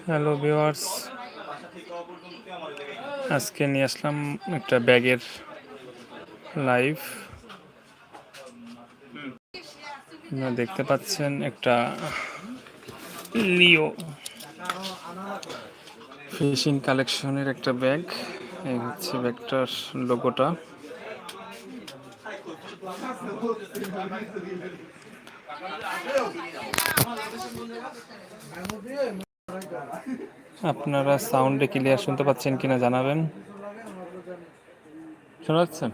Hello viewers আজকে নিয়ে আসলাম একটা ব্যাগের আপনারা দেখতে পাচ্ছেন একটা লিও ফিশিং কালেকশনের একটা ব্যাগ এই হচ্ছে ব্যাগটার লোগোটা আপনারা সাউন্ডে ক্লিয়ার শুনতে পাচ্ছেন কিনা জানাবেন। শোনা যাচ্ছে?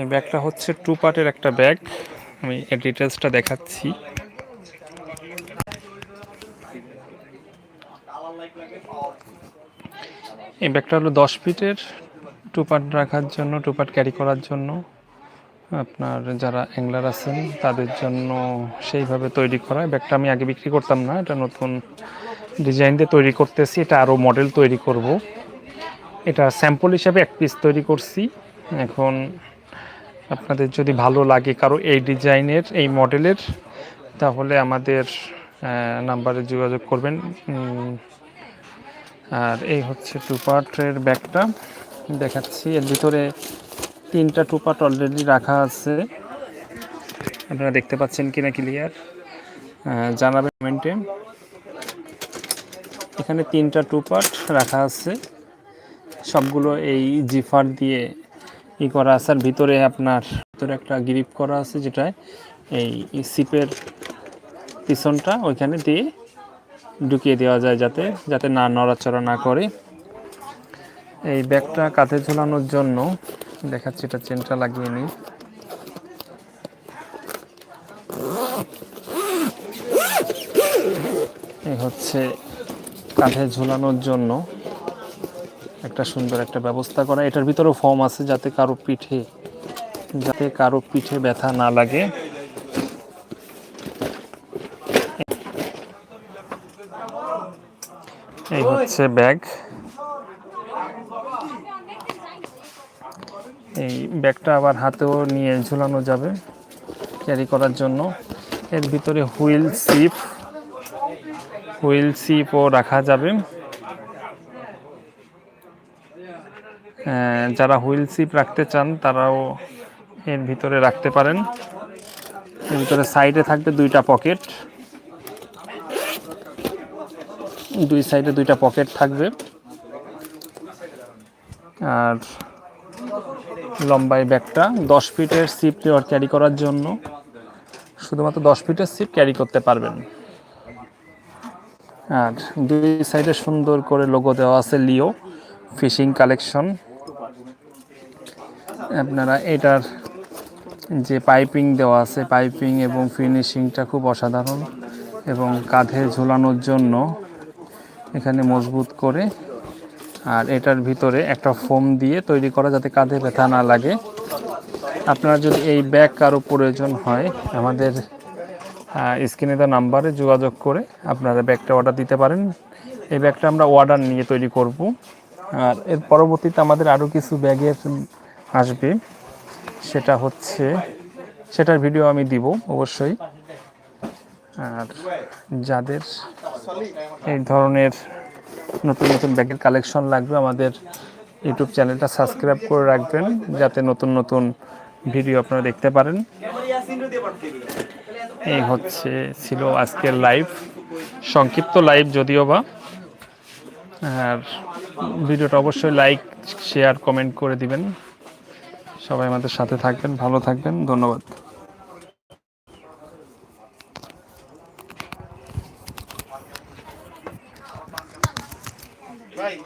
এই ব্যাগটা হচ্ছে টু পার্টের একটা ব্যাগ আমি এর ডিটেলসটা দেখাচ্ছি। এই ব্যাগটা হলো দশ ফিটের টু পার্ট রাখার জন্য টু পার্ট ক্যারি করার জন্য। আপনার যারা অ্যাংলার আছেন, তাদের জন্য সেইভাবে তৈরি করা। ব্যাগটা আমি আগে বিক্রি করতাম না, এটা নতুন ডিজাইন দিয়ে তৈরি করতেছি, এটা আরও মডেল তৈরি করব। এটা স্যাম্পল হিসাবে এক পিস তৈরি করছি। এখন আপনাদের যদি ভালো লাগে কারও এই ডিজাইনের, এই মডেলের, তাহলে আমাদের নাম্বারে যোগাযোগ করবেন। আর এই হচ্ছে টু পার্টের ব্যাগটা। দেখাচ্ছি, এর ভিতরে তিনটা টুপাট অলরেডি রাখা আছে। আপনারা দেখতে পাচ্ছেন কিনা ক্লিয়ার জানাবেন কমেন্টে এখানে তিনটা টুপাট রাখা আছে। সবগুলো এই জিফার দিয়ে ই করা আছে। আর ভিতরে আপনার, ভিতরে একটা গ্রিপ করা আছে যেটা এই সিপের পিছনটা, ওইখানে দিয়ে ঢুকিয়ে দেওয়া যায় যাতে যাতে না নড়াচড়া না করে। এই ব্যাগটা কাঁধে ঝোলানোর জন্য দেখাচ্ছি, এটা চেনটা লাগিয়ে নিই। এই হচ্ছে কাঁধে ঝোলানোর জন্য একটা সুন্দর একটা ব্যবস্থা করা। এটার ভিতরেও ফর্ম আছে যাতে কারও পিঠে, যাতে কারও পিঠে ব্যথা না লাগে। এই হচ্ছে ব্যাগ। এই ব্যাগটা আবার হাতেও নিয়ে ঝুলানো যাবে ক্যারি করার জন্য। এর ভিতরে হুইল সিপ হুইল সিপও রাখা যাবে। যারা হুইল সিপ রাখতে চান তারাও এর ভিতরে রাখতে পারেন। এর ভিতরে সাইডে থাকবে দুইটা পকেট। দুই সাইডে দুইটা পকেট থাকবে। আর লম্বাই ব্যাগটা। দশ ফিটের সিপ ক্যারি করার জন্য। শুধুমাত্র দশ ফিটের সিপ ক্যারি করতে পারবেন। আর দুই সাইডে সুন্দর করে লোগো দেওয়া আছে লিও ফিশিং কালেকশন আপনারা এটার যে পাইপিং দেওয়া আছে পাইপিং এবং ফিনিশিংটা খুব অসাধারণ এবং কাঁধে ঝোলানোর জন্য এখানে মজবুত করে আর এটার ভিতরে একটা ফোম দিয়ে তৈরি করা যাতে কাঁধে ব্যথা না লাগে। আপনার যদি এই ব্যাগ কারও প্রয়োজন হয়, আমাদের স্ক্রিনে দেওয়া নাম্বারে যোগাযোগ করে আপনারা ব্যাগটা অর্ডার দিতে পারেন। এই ব্যাগটা আমরা অর্ডার নিয়ে তৈরি করব। আর এর পরবর্তীতে আমাদের আরও কিছু ব্যাগের আসবে। সেটা হচ্ছে, সেটার ভিডিও আমি দিব অবশ্যই। আর যাদের এই ধরনের নতুন নতুন ব্যাগের কালেকশন লাগবে, আমাদের ইউটিউব চ্যানেলটা সাবস্ক্রাইব করে রাখবেন, যাতে নতুন নতুন ভিডিও আপনারা দেখতে পারেন। এই হচ্ছে ছিল আজকের লাইভ সংক্ষিপ্ত লাইভ যদিও বা। আর ভিডিওটা অবশ্যই লাইক শেয়ার কমেন্ট করে দিবেন। সবাই আমাদের সাথে থাকবেন, ভালো থাকবেন, ধন্যবাদ। Vai.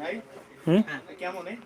Aí? Hum? Aqui é a momento.